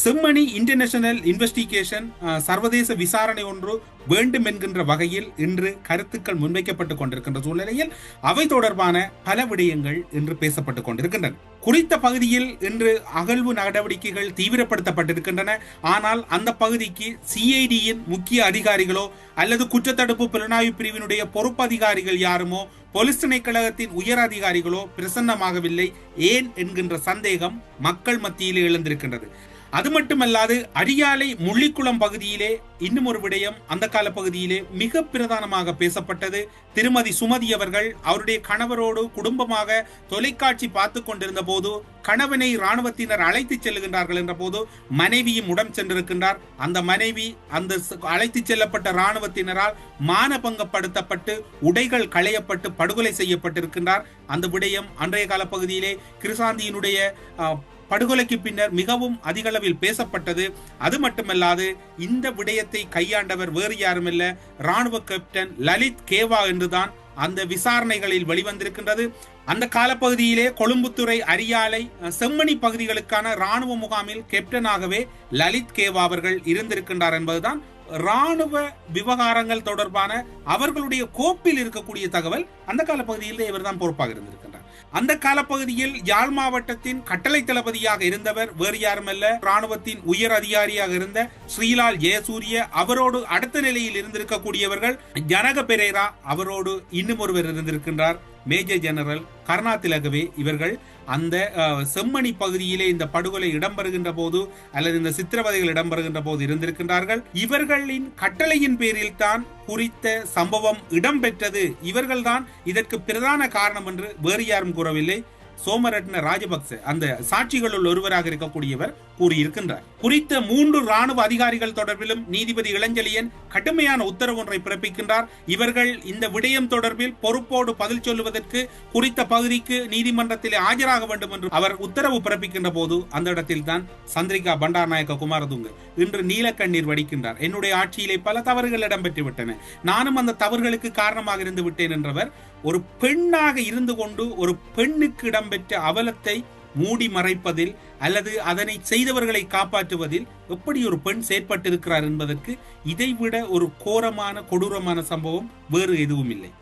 Chemmani international investigation சர்வதேச விசாரணை ஒன்று வேண்டும் என்கின்ற வகையில் இன்று கருத்துக்கள் முன்வைக்கப்பட்டுக் கொண்டிருக்கின்ற சூழ்நிலையில் அவை தொடர்பான பல விடயங்கள் இன்று பேசப்பட்டுக் கொண்டிருக்கின்றன. குறித்த பகுதியில் இன்று அகழ்வு நடவடிக்கைகள் தீவிரப்படுத்தப்பட்டிருக்கின்றன. ஆனால் அந்த பகுதிக்கு சிஐடியின் முக்கிய அதிகாரிகளோ அல்லது குற்றத்தடுப்பு புலனாய்வு பிரிவினுடைய பொறுப்பு அதிகாரிகள் யாருமோ போலீஸ் திணைக்கழகத்தின் உயர் அதிகாரிகளோ பிரசன்னமாகவில்லை. ஏன் என்கின்ற சந்தேகம் மக்கள் மத்தியிலே எழுந்திருக்கின்றது. அது மட்டுமல்லாது அரியாலை முள்ளிக்குளம் பகுதியிலே இன்னும் ஒரு விடயம் அந்த கால பகுதியிலே மிக பிரதானமாக பேசப்பட்டது. திருமதி சுமதி அவர்கள் அவருடைய கணவரோடு குடும்பமாக தொலைக்காட்சி பார்த்து கொண்டிருந்த போது கணவனை ராணுவத்தினர் அழைத்து செல்லுகின்றார்கள் என்ற போது மனைவியும் உடன் சென்றிருக்கின்றார். அந்த மனைவி அந்த அழைத்துச் செல்லப்பட்ட ராணுவத்தினரால் மானபங்கப்படுத்தப்பட்டு உடைகள் களையப்பட்டு படுகொலை செய்யப்பட்டிருக்கின்றார். அந்த விடயம் அன்றைய கால பகுதியிலே கிருசாந்தியினுடைய படுகொலைக்கு பின்னர் மிகவும் அதிகளவில் பேசப்பட்டது. அது மட்டுமல்லாது இந்த விடயத்தை கையாண்டவர் வேறு யாருமில்ல. ராணுவ கேப்டன் லலித் கேவா என்றுதான் அந்த விசாரணைகளில் வெளிவந்திருக்கின்றது. அந்த காலப்பகுதியிலே கொழும்புத்துறை அரியாலை செம்மணி பகுதிகளுக்கான ராணுவ முகாமில் கேப்டனாகவே லலித் கேவா அவர்கள் இருந்திருக்கின்றார் என்பதுதான் ராணுவ விவகாரங்கள் தொடர்பான அவர்களுடைய கோப்பில் இருக்கக்கூடிய தகவல். அந்த காலப்பகுதியிலே இவர்தான் பொறுப்பாக இருந்திருக்கிறார். அந்த காலப்பகுதியில் யாழ் மாவட்டத்தின் கட்டளை தளபதியாக இருந்தவர் வேறு யாருமல்ல ராணுவத்தின் உயர் அதிகாரியாக இருந்த ஸ்ரீலால் ஜெயசூரிய அவரோடு அடுத்த நிலையில் இருந்திருக்கக்கூடியவர்கள் ஜனக பெரேரா அவரோடு இன்னும் ஒருவர் இருந்திருக்கின்றார். மேஜர் ஜெனரல் கருணா திலகவே இவர்கள் அந்த செம்மணி பகுதியிலே இந்த படுகொலை இடம்பெறுகின்ற போது அல்லது இந்த சித்திரவதைகள் இடம்பெறுகின்ற போது இருந்திருக்கின்றார்கள். இவர்களின் கட்டளையின் பேரில் தான் குறித்த சம்பவம் இடம்பெற்றது. இவர்கள்தான் இதற்கு பிரதான காரணம் என்று வேறு யாரும் கூறவில்லை. சோமரட்ன ராஜபக்ச அந்த சாட்சிகளுள் ஒருவராக இருக்கக்கூடியவர் கூறியிருக்கின்றார். குறித்த மூன்று ராணுவ அதிகாரிகள் தொடர்பிலும் நீதிபதி இளஞ்சலியன் கடுமையான உத்தரவு ஒன்றை பிறப்பிக்கின்றார். இவர்கள் இந்த விடயம் தொடர்பில் பொறுப்போடு பதில் சொல்லுவதற்கு குறித்த பகுதிக்கு நீதிமன்றத்தில் ஆஜராக வேண்டும் என்று அவர் உத்தரவு பிறப்பிக்கின்ற போது அந்த இடத்தில் தான் சந்திரிகா பண்டாரநாயக்க குமாரதுங்க இன்று நீலக்கண்ணீர் வடிக்கின்றார். என்னுடைய ஆட்சியிலே பல தவறுகள் இடம்பெற்று விட்டன நானும் அந்த தவறுகளுக்கு காரணமாக இருந்து விட்டேன் என்றவர் ஒரு பெண்ணாக இருந்து கொண்டு ஒரு பெண்ணுக்கு இடம்பெற்ற அவலத்தை மூடி மறைப்பதில் அல்லது அதனை செய்தவர்களை காப்பாற்றுவதில் எப்படி ஒரு பெண் செயற்பட்டிருக்கிறார் என்பதற்கு இதைவிட ஒரு கோரமான கொடூரமான சம்பவம் வேறு எதுவும் இல்லை